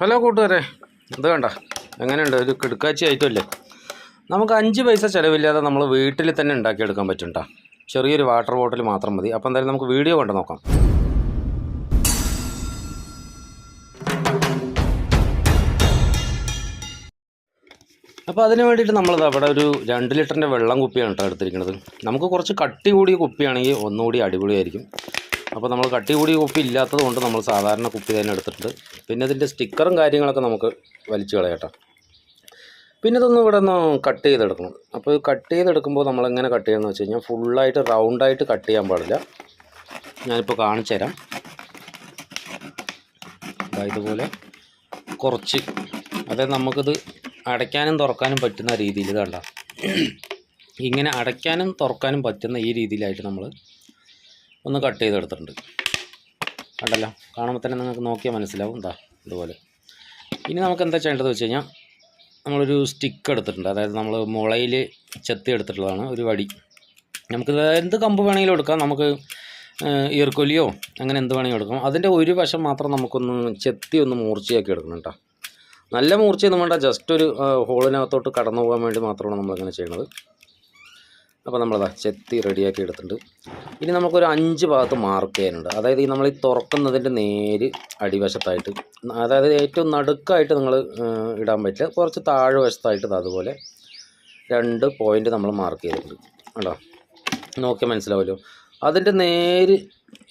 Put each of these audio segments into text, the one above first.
Hello കൂട്ടുകാരെ ഇത് വേണ്ട എങ്ങനെയുണ്ട്? ഒരു കിടക്കാച്ചി ആയിട്ടല്ലേ നമുക്ക് അഞ്ച് പൈസ ചിലവില്ലാതെ നമ്മൾ വീട്ടിൽ തന്നെ ഉണ്ടാക്കിയെടുക്കാൻ പറ്റും ട്ടോ. ചെറിയൊരു വാട്ടർ ബോട്ടിൽ മാത്രം മതി. അപ്പോൾ എന്തായാലും നമുക്ക് വീഡിയോ കൊണ്ട് നോക്കാം. അപ്പോൾ അതിന് വേണ്ടിയിട്ട് നമ്മളത് അവിടെ ഒരു രണ്ട് ലിറ്ററിന്റെ വെള്ളം കുപ്പിയാണ് കേട്ടോ എടുത്തിരിക്കുന്നത്. നമുക്ക് കുറച്ച് കട്ടി കൂടിയ കുപ്പിയാണെങ്കിൽ ഒന്നുകൂടി അടിപൊളിയായിരിക്കും. അപ്പോൾ നമ്മൾ കട്ടി കൂടി കുപ്പി ഇല്ലാത്തത് കൊണ്ട് നമ്മൾ സാധാരണ കുപ്പി തന്നെ എടുത്തിട്ടുണ്ട്. പിന്നെ ഇതിന്റെ സ്റ്റിക്കറും കാര്യങ്ങളൊക്കെ നമുക്ക് വലിച്ചു കളയട്ടോ. പിന്നെ ഇതൊന്നും ഇവിടെ ഒന്ന് കട്ട് ചെയ്തെടുക്കണം. അപ്പോൾ കട്ട് ചെയ്തെടുക്കുമ്പോൾ നമ്മളെങ്ങനെ കട്ട് ചെയ്യുന്നത് വെച്ച് കഴിഞ്ഞാൽ ഫുള്ളായിട്ട് റൗണ്ടായിട്ട് കട്ട് ചെയ്യാൻ പാടില്ല. ഞാനിപ്പോൾ കാണിച്ചു തരാം. ഇതുപോലെ കുറച്ച് അതായത് നമുക്കിത് അടയ്ക്കാനും തുറക്കാനും പറ്റുന്ന രീതിയിൽ കണ്ട ഇങ്ങനെ അടയ്ക്കാനും തുറക്കാനും പറ്റുന്ന ഈ രീതിയിലായിട്ട് നമ്മൾ ഒന്ന് കട്ട് ചെയ്തെടുത്തിട്ടുണ്ട്. കണ്ടല്ലോ? കാണുമ്പോൾ തന്നെ നിങ്ങൾക്ക് നോക്കിയാൽ മനസ്സിലാവും. എന്താ ഇതുപോലെ. ഇനി നമുക്ക് എന്താ ചെയ്യേണ്ടത് വെച്ച് കഴിഞ്ഞാൽ നമ്മളൊരു സ്റ്റിക്ക് എടുത്തിട്ടുണ്ട്. അതായത് നമ്മൾ മുളയിൽ ചെത്തി എടുത്തിട്ടുള്ളതാണ് ഒരു വടി. നമുക്ക് എന്ത് കമ്പ് വേണമെങ്കിലും എടുക്കാം. നമുക്ക് ഈർക്കൊലിയോ അങ്ങനെ എന്ത് വേണമെങ്കിലും എടുക്കാം. അതിന്റെ ഒരു വശം മാത്രം നമുക്കൊന്ന് ചെത്തി ഒന്ന് മൂർച്ചയാക്കി എടുക്കണം കേട്ടോ. നല്ല മൂർച്ചയൊന്നും വേണ്ട. ജസ്റ്റ് ഒരു ഹോളിനകത്തോട്ട് കടന്നു പോകാൻ വേണ്ടി മാത്രമാണ് നമ്മളിങ്ങനെ ചെയ്യണത്. അപ്പോൾ നമ്മളതാ ചെത്തി റെഡിയാക്കി എടുത്തിട്ടുണ്ട്. ഇനി നമുക്കൊരു അഞ്ച് ഭാഗത്ത് മാർക്ക് ചെയ്യാനുണ്ട്. അതായത് ഈ നമ്മൾ ഈ തുറക്കുന്നതിന്റെ നേര് അടിവശത്തായിട്ട് അതായത് ഏറ്റവും നടുക്കായിട്ട് നിങ്ങൾ ഇടാൻ പറ്റില്ല. കുറച്ച് താഴെ വശത്തായിട്ട് അതുപോലെ രണ്ട് പോയിന്റ് നമ്മൾ മാർക്ക് ചെയ്തിട്ടുണ്ട്. കേട്ടോ നോക്കി മനസ്സിലാവുമല്ലോ. അതിന്റെ നേര്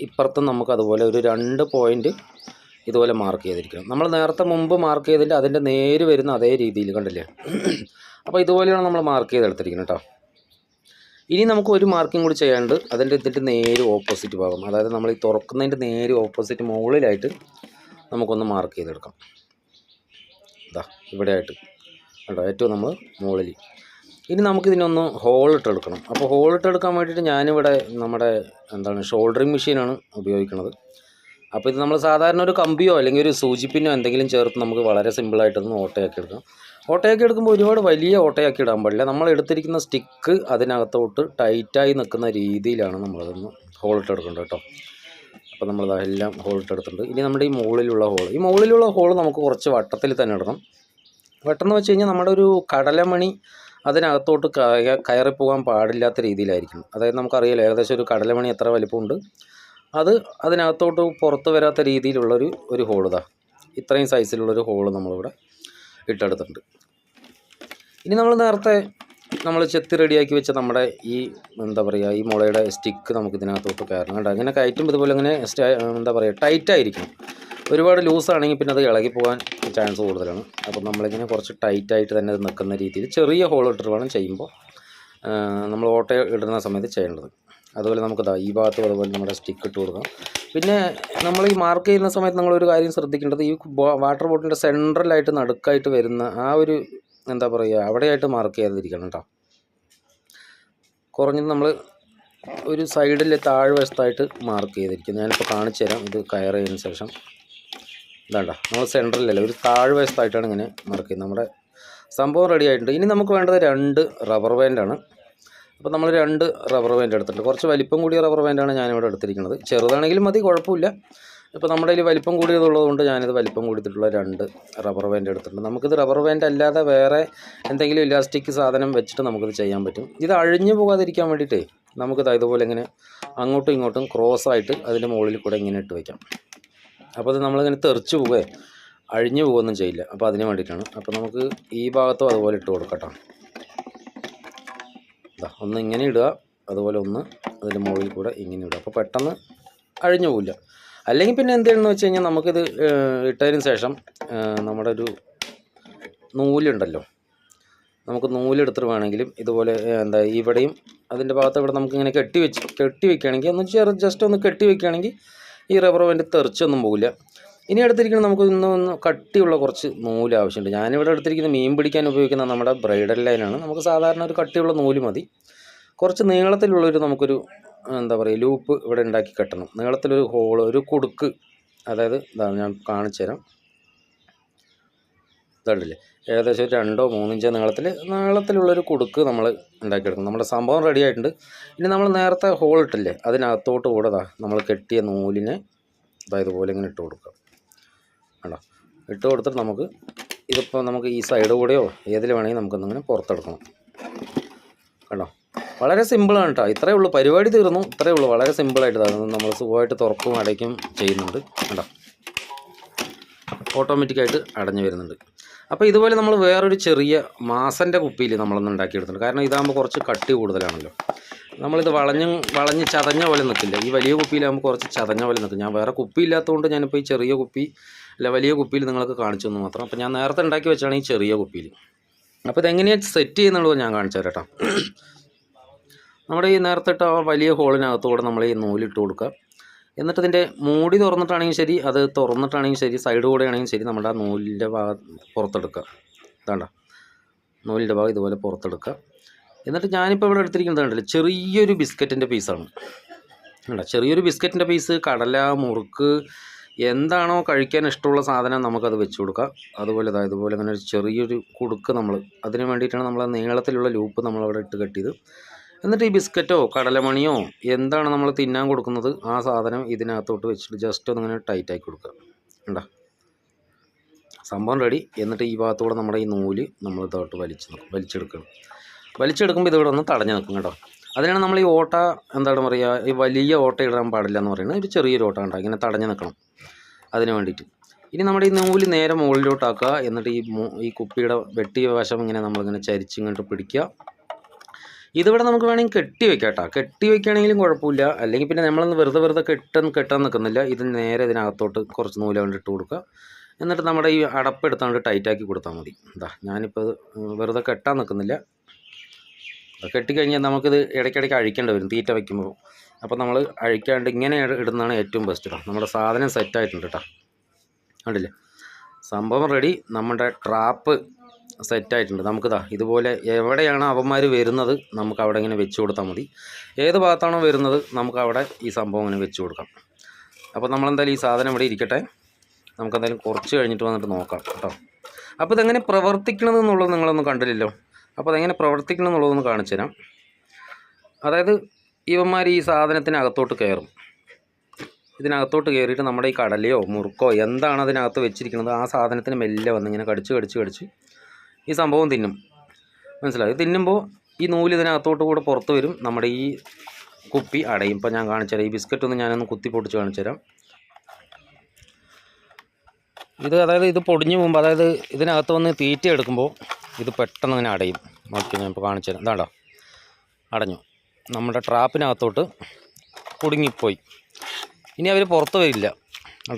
ഇപ്പുറത്തും നമുക്ക് അതുപോലെ ഒരു രണ്ട് പോയിന്റ് ഇതുപോലെ മാർക്ക് ചെയ്തിരിക്കണം. നമ്മൾ നേരത്തെ മുമ്പ് മാർക്ക് ചെയ്തിട്ട് അതിന്റെ നേര് വരുന്ന അതേ രീതിയിൽ കണ്ടില്ലേ? അപ്പോൾ ഇതുപോലെയാണ് നമ്മൾ മാർക്ക് ചെയ്തെടുത്തിരിക്കുന്നത് കേട്ടോ. ഇനി നമുക്ക് ഒരു മാർക്കിംഗ് കൂടി ചെയ്യാനുണ്ട്. അതിന്റെ ഇതിന്റെ നേരെ ഓപ്പോസിറ്റ് ഭാഗം. അതായത് നമ്മൾ ഈ തുറക്കുന്നതിന്റെ നേരെ ഓപ്പോസിറ്റ് മുകളിലായിട്ട് നമുക്കൊന്ന് മാർക്ക് ചെയ്തെടുക്കാം. ഇതാ ഇവിടെ ആയിട്ട് കേട്ടോ ഏറ്റവും നമ്മൾ മുകളിൽ. ഇനി നമുക്കിതിനൊന്ന് ഹോൾ ഇട്ടെടുക്കണം. അപ്പോൾ ഹോൾ ഇട്ടെടുക്കാൻ വേണ്ടിയിട്ട് ഞാനിവിടെ നമ്മുടെ എന്താണ് ഷോൾഡറിങ് മെഷീനാണ് ഉപയോഗിക്കുന്നത്. അപ്പോൾ ഇത് നമ്മൾ സാധാരണ ഒരു കമ്പിയോ അല്ലെങ്കിൽ ഒരു സൂചിപ്പിനോ എന്തെങ്കിലും ചേർത്ത് നമുക്ക് വളരെ സിമ്പിളായിട്ടൊന്ന് ഓട്ടയാക്കി എടുക്കാം ഓട്ടയാക്കി എടുക്കുമ്പോൾ ഒരുപാട് വലിയ ഓട്ടയാക്കി ഇടാൻ പാടില്ല. നമ്മൾ എടുത്തിരിക്കുന്ന സ്റ്റിക്ക് അതിനകത്തോട്ട് ടൈറ്റായി നിൽക്കുന്ന രീതിയിലാണ് നമ്മളതൊന്ന് ഹോൾ ഇട്ടെടുക്കേണ്ടത് കേട്ടോ. അപ്പോൾ നമ്മൾ എല്ലാം ഹോൾ ഇട്ടെടുത്തിട്ടുണ്ട് ഇനി നമ്മുടെ ഈ മുകളിലുള്ള ഹോൾ. ഈ മുകളിലുള്ള ഹോൾ നമുക്ക് കുറച്ച് വട്ടത്തിൽ തന്നെ ഇടണം. വട്ടം എന്ന് വെച്ച് കഴിഞ്ഞാൽ നമ്മുടെ ഒരു കടലമണി അതിനകത്തോട്ട് കയറി പോകാൻ പാടില്ലാത്ത രീതിയിലായിരിക്കും അതായത് നമുക്കറിയാലോ ഏകദേശം ഒരു കടലമണി എത്ര വലിപ്പമുണ്ട്. അത് അതിനകത്തോട്ട് പുറത്ത് വരാത്ത രീതിയിലുള്ളൊരു ഒരു ഹോൾ ഇതാ. ഇത്രയും സൈസിലുള്ളൊരു ഹോൾ നമ്മളിവിടെ ഇട്ടെടുത്തിട്ടുണ്ട്. ഇനി നമ്മൾ നേരത്തെ നമ്മൾ ചെത്തി റെഡിയാക്കി വെച്ച നമ്മുടെ ഈ എന്താ പറയുക ഈ മുളയുടെ സ്റ്റിക്ക് നമുക്ക് ഇതിനകത്തോട്ട് കയറണം കേട്ടോ അങ്ങനെ കയറ്റുമ്പോൾ ഇതുപോലെ ഇങ്ങനെ എന്താ പറയുക ടൈറ്റായിരിക്കണം ഒരുപാട് ലൂസാണെങ്കിൽ പിന്നെ അത് ഇളകി പോകാൻ ചാൻസ് കൂടുതലാണ്. അപ്പോൾ നമ്മളിങ്ങനെ കുറച്ച് ടൈറ്റായിട്ട് തന്നെ അത് നിൽക്കുന്ന രീതിയിൽ ചെറിയ ഹോൾ ഇട്ടിട്ട് വേണം ചെയ്യുമ്പോൾ നമ്മൾ ഓട്ട ഇടുന്ന സമയത്ത് ചെയ്യേണ്ടത്. അതുപോലെ നമുക്ക് ദാ ഈ ഭാഗത്തും അതുപോലെ നമ്മുടെ സ്റ്റിക്ക് ഇട്ട് കൊടുക്കാം. പിന്നെ നമ്മൾ ഈ മാർക്ക് ചെയ്യുന്ന സമയത്ത് നമ്മളൊരു കാര്യം ശ്രദ്ധിക്കേണ്ടത് ഈ വാട്ടർ ബോട്ടിന്റെ സെൻട്രലായിട്ട് നടുക്കായിട്ട് വരുന്ന ആ ഒരു എന്താ പറയുക അവിടെയായിട്ട് മാർക്ക് ചെയ്യാതിരിക്കണം കേട്ടോ. കുറഞ്ഞത് നമ്മൾ ഒരു സൈഡിൽ താഴ്വശത്തായിട്ട് മാർക്ക് ചെയ്തിരിക്കും ഞാനിപ്പോൾ കാണിച്ചു തരാം ഇത് കയർ ചെയ്തതിന് ശേഷം ഇതാണ്ട നമ്മൾ സെന്ററിലല്ല ഒരു താഴ്വശത്തായിട്ടാണ് ഇങ്ങനെ മാർക്ക് ചെയ്യുന്നത്. നമ്മുടെ സംഭവം റെഡി ആയിട്ടുണ്ട്. ഇനി നമുക്ക് വേണ്ടത് രണ്ട് റബ്ബർ ബാൻഡാണ് അപ്പോൾ നമ്മൾ രണ്ട് റബ്ബർ ബാൻഡ് എടുത്തിട്ടുണ്ട്. കുറച്ച് വലിപ്പം കൂടിയ റബ്ബർ ബാൻഡാണ് ഞാനിവിടെ എടുത്തിരിക്കുന്നത്. ചെറുതാണെങ്കിലും മതി കുഴപ്പമില്ല. ഇപ്പോൾ നമ്മുടെ കയ്യിൽ വലിപ്പം കൂടിയതുള്ളത് കൊണ്ട് ഞാനിത് വലിപ്പം കൂടിയിട്ടുള്ള രണ്ട് റബ്ബർ ബാൻഡ് എടുത്തിട്ടുണ്ട്. നമുക്കിത് റബ്ബർ ബാൻഡ് അല്ലാതെ വേറെ എന്തെങ്കിലും ഇലാസ്റ്റിക് സാധനം വെച്ചിട്ട് നമുക്കിത് ചെയ്യാൻ പറ്റും. ഇത് അഴിഞ്ഞു പോകാതിരിക്കാൻ വേണ്ടിയിട്ടേ നമുക്കിത് ഇതുപോലെ ഇങ്ങനെ അങ്ങോട്ടും ഇങ്ങോട്ടും ക്രോസ് ആയിട്ട് അതിന്റെ മുകളിൽ കൂടെ ഇങ്ങനെ ഇട്ട് വയ്ക്കാം അപ്പോൾ അത് നമ്മളിങ്ങനെ തെറിച്ച് പോവേ അഴിഞ്ഞു പോകുകയൊന്നും ചെയ്യില്ല. അപ്പോൾ അതിന് വേണ്ടിയിട്ടാണ്. അപ്പോൾ നമുക്ക് ഈ ഭാഗത്തും അതുപോലെ ഇട്ട് കൊടുക്കട്ടോ. ഇതാ ഒന്ന് ഇങ്ങനെ ഇടുക. അതുപോലെ ഒന്ന് അതിന്റെ മുകളിൽ കൂടെ ഇങ്ങനെ ഇടുക. അപ്പോൾ പെട്ടെന്ന് അഴിഞ്ഞു പോവില്ല. അല്ലെങ്കിൽ പിന്നെ എന്ത് വെച്ച് കഴിഞ്ഞാൽ നമുക്കിത് ഇട്ടതിന് ശേഷം നമ്മുടെ ഒരു നൂലുണ്ടല്ലോ. നമുക്ക് നൂലെടുത്തിട്ട് വേണമെങ്കിലും ഇതുപോലെ എന്താ ഇവിടെയും അതിന്റെ ഭാഗത്ത് ഇവിടെ നമുക്ക് ഇങ്ങനെ കെട്ടി വെച്ച് കെട്ടി വെക്കുകയാണെങ്കിൽ ഒന്ന് ചെറു ജസ്റ്റ് ഒന്ന് കെട്ടി വെക്കുകയാണെങ്കിൽ ഈ റബ്ബർ ബാൻഡ് തെറിച്ചൊന്നും പോകില്ല. ഇനി എടുത്തിരിക്കുന്ന നമുക്ക് ഇന്ന് ഒന്ന് കട്ടിയുള്ള കുറച്ച് നൂൽ ആവശ്യമുണ്ട്. ഞാനിവിടെ എടുത്തിരിക്കുന്ന മീൻ പിടിക്കാൻ ഉപയോഗിക്കുന്ന നമ്മുടെ ബ്രൈഡൽ ലൈനാണ്. നമുക്ക് സാധാരണ ഒരു കട്ടിയുള്ള നൂൽ മതി. കുറച്ച് നീളത്തിലുള്ളൊരു നമുക്കൊരു എന്താ പറയുക ലൂപ്പ് ഇവിടെ ഉണ്ടാക്കി കെട്ടണം. നീളത്തിലൊരു ഹോൾ ഒരു കുടുക്ക്. അതായത് ഇതാ ഞാൻ കാണിച്ചു തരാം. ഇതുണ്ടല്ലേ ഏകദേശം ഒരു രണ്ടോ മൂന്നിഞ്ചോ നീളത്തിൽ നീളത്തിലുള്ളൊരു കുടുക്ക് നമ്മൾ ഉണ്ടാക്കിയെടുക്കണം. നമ്മുടെ സംഭവം റെഡി ആയിട്ടുണ്ട്. ഇനി നമ്മൾ നേരത്തെ ഹോൾ ഇട്ടില്ലേ അതിനകത്തോട്ട് കൂടെ ദാ നമ്മൾ കെട്ടിയ നൂലിനെ ഇതാ ഇതുപോലെ ഇങ്ങനെ ഇട്ട് കൊടുക്കുക കണ്ടോ? ഇട്ട് കൊടുത്തിട്ട് നമുക്ക് ഇതിപ്പോൾ നമുക്ക് ഈ സൈഡ് കൂടെയോ ഏതിൽ വേണമെങ്കിൽ നമുക്കൊന്നിങ്ങനെ പുറത്തെടുക്കണം. കണ്ടോ? വളരെ സിമ്പിളാണ് കേട്ടോ ഇത്രയേ ഉള്ളൂ. പരിപാടി തീർന്നു. ഇത്രയേ ഉള്ളൂ. വളരെ സിമ്പിളായിട്ട് നമ്മൾ സുഖമായിട്ട് തുറക്കും അടയ്ക്കും ചെയ്യുന്നുണ്ട്. കേട്ടോ ഓട്ടോമാറ്റിക്കായിട്ട് അടഞ്ഞു വരുന്നുണ്ട്. അപ്പോൾ ഇതുപോലെ നമ്മൾ വേറൊരു ചെറിയ മാസന്റെ കുപ്പിയിൽ നമ്മളൊന്ന് ഉണ്ടാക്കിയെടുത്തിട്ടുണ്ട്. കാരണം ഇതാകുമ്പോൾ കുറച്ച് കട്ടി കൂടുതലാണല്ലോ. നമ്മളിത് വളഞ്ഞ് വളഞ്ഞ് ചതഞ്ഞ പോലെ നിൽക്കില്ല. ഈ വലിയ കുപ്പിയിലാകുമ്പോൾ കുറച്ച് ചതഞ്ഞ പോലെ നിൽക്കും. ഞാൻ വേറെ കുപ്പി ഇല്ലാത്തതുകൊണ്ട് ഞാനിപ്പോൾ ഈ ചെറിയ കുപ്പി അല്ല വലിയ കുപ്പിയിൽ നിങ്ങൾക്ക് കാണിച്ചു തന്നു മാത്രം. അപ്പോൾ ഞാൻ നേരത്തെ ഉണ്ടാക്കി വെച്ചാണ് ഈ ചെറിയ കുപ്പിയിൽ. അപ്പോൾ ഇതെങ്ങനെയാണ് സെറ്റ് ചെയ്യുന്നുള്ളത് ഞാൻ കാണിച്ചു തരാം നമ്മുടെ ഈ നേരത്തെ ഇട്ട ആ വലിയ ഹോളിനകത്തൂടെ നമ്മൾ ഈ നൂലിട്ട് കൊടുക്കുക. എന്നിട്ട് ഇതിന്റെ മൂടി തുറന്നിട്ടാണെങ്കിൽ ശരി അത് തുറന്നിട്ടാണെങ്കിൽ ശരി സൈഡ് കൂടെ ആണെങ്കിൽ ശരി നമ്മുടെ ആ നൂലിന്റെ ഭാഗം പുറത്തെടുക്കുക. ഇതാണ്ട. നൂലിന്റെ ഭാഗം ഇതുപോലെ പുറത്തെടുക്കുക. എന്നിട്ട് ഞാനിപ്പോൾ ഇവിടെ എടുത്തിരിക്കുന്നത് കണ്ടല്ലോ ചെറിയൊരു ബിസ്ക്കറ്റിന്റെ പീസാണ്. കണ്ടോ ചെറിയൊരു ബിസ്ക്കറ്റിന്റെ പീസ് കടല മുറുക്ക് എന്താണോ കഴിക്കാൻ ഇഷ്ടമുള്ള സാധനം നമുക്കത് വെച്ച് കൊടുക്കാം അതുപോലെ ഇതാ ഇതുപോലെ അങ്ങനെ ഒരു ചെറിയൊരു കുടുക്ക് നമ്മൾ അതിന് വേണ്ടിയിട്ടാണ് നമ്മൾ നീളത്തിലുള്ള ലൂപ്പ് നമ്മളവിടെ ഇട്ട് കെട്ടിയത് എന്നിട്ട് ഈ ബിസ്ക്കറ്റോ കടലമണിയോ എന്താണ് നമ്മൾ തിന്നാൻ കൊടുക്കുന്നത്? ആ സാധനം ഇതിനകത്തോട്ട് വെച്ചിട്ട് ജസ്റ്റ് ഒന്നിങ്ങനെ ടൈറ്റ് ആക്കി കൊടുക്കുക. ഉണ്ടോ സംഭവം റെഡി എന്നിട്ട് ഈ ഭാഗത്തൂടെ നമ്മുടെ ഈ നൂൽ നമ്മൾ ഇതോട്ട് വലിച്ച് വലിച്ചെടുക്കണം. വലിച്ചെടുക്കുമ്പോൾ ഇതിവിടെ ഒന്ന് തടഞ്ഞു നിൽക്കും കേട്ടോ. അതിനാണ് നമ്മൾ ഈ ഓട്ട എന്താണ് പറയുക ഈ വലിയ ഓട്ട ഇടാൻ പാടില്ല എന്ന് പറയുന്നത്. ഒരു ചെറിയൊരു ഓട്ട ഉണ്ടാകും ഇങ്ങനെ തടഞ്ഞു നിൽക്കണം അതിന് വേണ്ടിയിട്ട്. ഇനി നമ്മുടെ ഈ നൂൽ നേരെ മുകളിലോട്ടാക്കുക. എന്നിട്ട് ഈ ഈ കുപ്പിയുടെ വെട്ടിയ വശം ഇങ്ങനെ നമ്മളിങ്ങനെ ചരിച്ചിങ്ങോട്ട് പിടിക്കുക. ഇതിവിടെ നമുക്ക് വേണമെങ്കിൽ കെട്ടി വെക്കാം കേട്ടോ കെട്ടി വെക്കുകയാണെങ്കിലും കുഴപ്പമില്ല. അല്ലെങ്കിൽ പിന്നെ നമ്മളൊന്ന് വെറുതെ വെറുതെ കെട്ടാൻ കെട്ടാൻ നിൽക്കുന്നില്ല. ഇത് നേരെ ഇതിനകത്തോട്ട് കുറച്ച് നൂല കൊണ്ട് ഇട്ട് കൊടുക്കുക. എന്നിട്ട് നമ്മുടെ ഈ അടപ്പ് എടുത്താണ്ട് ടൈറ്റാക്കി കൊടുത്താൽ മതി. എന്താ ഞാനിപ്പോൾ വെറുതെ കെട്ടാൻ നിൽക്കുന്നില്ല. കെട്ടിക്കഴിഞ്ഞാൽ നമുക്കിത് ഇടയ്ക്കിടയ്ക്ക് അഴിക്കേണ്ടി വരും. തീറ്റ വയ്ക്കുമ്പോൾ. അപ്പോൾ നമ്മൾ അഴിക്കാണ്ട് ഇങ്ങനെ ഇടുന്നതാണ് ഏറ്റവും ബെസ്റ്റ് കേട്ടോ നമ്മുടെ സാധനം സെറ്റായിട്ടുണ്ട് കേട്ടോ കണ്ടില്ലേ? സംഭവം റെഡി നമ്മുടെ ട്രാപ്പ് സെറ്റായിട്ടുണ്ട്. നമുക്കിതാ ഇതുപോലെ എവിടെയാണ് അവന്മാർ വരുന്നത് നമുക്ക് അവിടെ ഇങ്ങനെ വെച്ച് കൊടുത്താൽ മതി. ഏത് ഭാഗത്താണോ വരുന്നത് നമുക്ക് അവിടെ ഈ സംഭവം ഇങ്ങനെ വെച്ച് കൊടുക്കാം. അപ്പോൾ നമ്മളെന്തായാലും ഈ സാധനം ഇവിടെ ഇരിക്കട്ടെ. നമുക്കെന്തായാലും കുറച്ച് കഴിഞ്ഞിട്ട് വന്നിട്ട് നോക്കാം കേട്ടോ. അപ്പോൾ ഇതെങ്ങനെ പ്രവർത്തിക്കണത് എന്നുള്ളത് നിങ്ങളൊന്നും കണ്ടില്ലല്ലോ. അപ്പോൾ അതെങ്ങനെ പ്രവർത്തിക്കണം എന്നുള്ളതൊന്ന് കാണിച്ചു തരാം. അതായത് ഇവന്മാർ ഈ സാധനത്തിനകത്തോട്ട് കയറും. ഇതിനകത്തോട്ട് കയറിയിട്ട് നമ്മുടെ ഈ കടലയോ മുറുക്കോ എന്താണ് അതിനകത്ത് വെച്ചിരിക്കുന്നത്? ആ സാധനത്തിന് മെല്ലെ വന്ന് ഇങ്ങനെ കടിച്ച് കടിച്ച് കടിച്ച് ഈ സംഭവം തിന്നും. മനസ്സിലായി? തിന്നുമ്പോൾ ഈ നൂൽ ഇതിനകത്തോട്ട് കൂടെ പുറത്ത് വരും. നമ്മുടെ ഈ കുപ്പി അടയും. ഇപ്പോൾ ഞാൻ കാണിച്ചു തരാം. ഈ ബിസ്ക്കറ്റ് ഒന്ന് ഞാനൊന്ന് കുത്തി പൊട്ടിച്ച് കാണിച്ചു തരാം. ഇത് അതായത് ഇത് പൊടിഞ്ഞു പോകുമ്പോൾ അതായത് ഇതിനകത്ത് വന്ന് തീറ്റ എടുക്കുമ്പോൾ ഇത് പെട്ടെന്ന് ഇങ്ങനെ അടയും. നോക്കി ഞാൻ ഇപ്പോൾ കാണിച്ചു തരാം. ഇതാണ്ടോ? അടഞ്ഞു. നമ്മുടെ ട്രാപ്പിനകത്തോട്ട് കുടുങ്ങിപ്പോയി. ഇനി അവർ പുറത്ത് വരില്ല.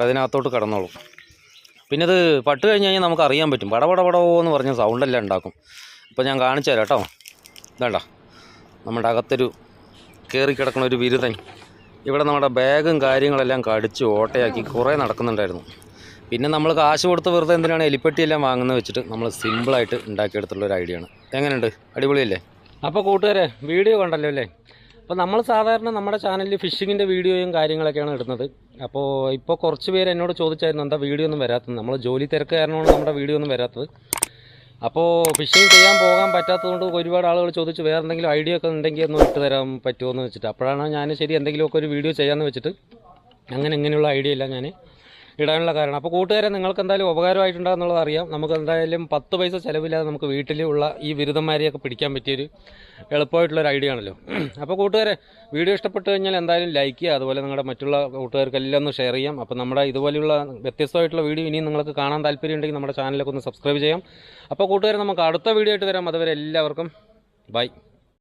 അതിനകത്തോട്ട് കിടന്നോളും. പിന്നെ അത് പട്ട് കഴിഞ്ഞ് കഴിഞ്ഞാൽ നമുക്ക് അറിയാൻ പറ്റും. പട പട പടോ എന്ന് പറഞ്ഞ സൗണ്ടെല്ലാം ഉണ്ടാക്കും. അപ്പോൾ ഞാൻ കാണിച്ചു തരാം കേട്ടോ വേണ്ട നമ്മുടെ അകത്തൊരു കയറി കിടക്കുന്ന ഒരു ബിരുദൻ ഇവിടെ നമ്മുടെ ബാഗും കാര്യങ്ങളെല്ലാം കടിച്ച് ഓട്ടയാക്കി കുറേ നടക്കുന്നുണ്ടായിരുന്നു. പിന്നെ നമ്മൾ കാശ് കൊടുത്ത് വെറുതെ എന്തിനാണ് എലിപ്പെട്ടിയെല്ലാം വാങ്ങുന്നത് വെച്ചിട്ട് നമ്മൾ സിമ്പിളായിട്ട് ഉണ്ടാക്കിയെടുത്തുള്ള ഒരു ഐഡിയ ആണ്. എങ്ങനെയുണ്ട്? അടിപൊളിയല്ലേ? അപ്പോൾ കൂട്ടുകാരെ വീഡിയോ കണ്ടല്ലോ അല്ലേ? അപ്പോൾ നമ്മൾ സാധാരണ നമ്മുടെ ചാനലിൽ ഫിഷിങ്ങിന്റെ വീഡിയോയും കാര്യങ്ങളൊക്കെയാണ് ഇടുന്നത്. അപ്പോൾ ഇപ്പോൾ കുറച്ച് പേര് എന്നോട് ചോദിച്ചായിരുന്നു എന്താ വീഡിയോ ഒന്നും വരാത്തത്? നമ്മൾ ജോലി തിരക്ക് കാരണമാണ് നമ്മുടെ വീഡിയോ ഒന്നും വരാത്തത്. അപ്പോൾ ഫിഷിങ് ചെയ്യാൻ പോകാൻ പറ്റാത്തതുകൊണ്ട് ഒരുപാട് ആളുകൾ ചോദിച്ചു വേറെ എന്തെങ്കിലും ഐഡിയ ഒക്കെ ഉണ്ടെങ്കിൽ ഒന്ന് ഇട്ട് തരാൻ പറ്റുമോ? എന്ന് വെച്ചിട്ട്. അപ്പോഴാണ് ഞാൻ ശരി എന്തെങ്കിലുമൊക്കെ ഒരു വീഡിയോ ചെയ്യാമെന്ന് വെച്ചിട്ട് അങ്ങനെ ഇങ്ങനെയുള്ള ഐഡിയ ഇല്ല ഞാൻ ഇടാനുള്ള കാരണം. അപ്പോൾ കൂട്ടുകാരെ നിങ്ങൾക്ക് എന്തായാലും ഉപകാരമായിട്ടുണ്ടാകുന്നുള്ളത് അറിയാം. നമുക്ക് എന്തായാലും പത്ത് പൈസ ചിലവില്ലാതെ നമുക്ക് വീട്ടിലുള്ള ഈ ബിരുദന്മാരെയൊക്കെ പിടിക്കാൻ പറ്റിയൊരു എളുപ്പമായിട്ടുള്ളൊരു ഐഡിയ ആണല്ലോ. അപ്പോൾ കൂട്ടുകാരെ വീഡിയോ ഇഷ്ടപ്പെട്ടു കഴിഞ്ഞാൽ എന്തായാലും ലൈക്ക് ചെയ്യുക. അതുപോലെ നിങ്ങളുടെ മറ്റുള്ള കൂട്ടുകാർക്കെല്ലാം ഒന്ന് ഷെയർ ചെയ്യാം. അപ്പോൾ നമ്മുടെ ഇതുപോലെയുള്ള വ്യത്യസ്തമായിട്ടുള്ള വീഡിയോ ഇനിയും നിങ്ങൾക്ക് കാണാൻ താല്പര്യം ഉണ്ടെങ്കിൽ നമ്മുടെ ചാനലൊക്കെ ഒന്ന് സബ്സ്ക്രൈബ് ചെയ്യാം. അപ്പോൾ കൂട്ടുകാരെ നമുക്ക് അടുത്ത വീഡിയോ ആയിട്ട് വരാം. അതുവരെ എല്ലാവർക്കും ബൈ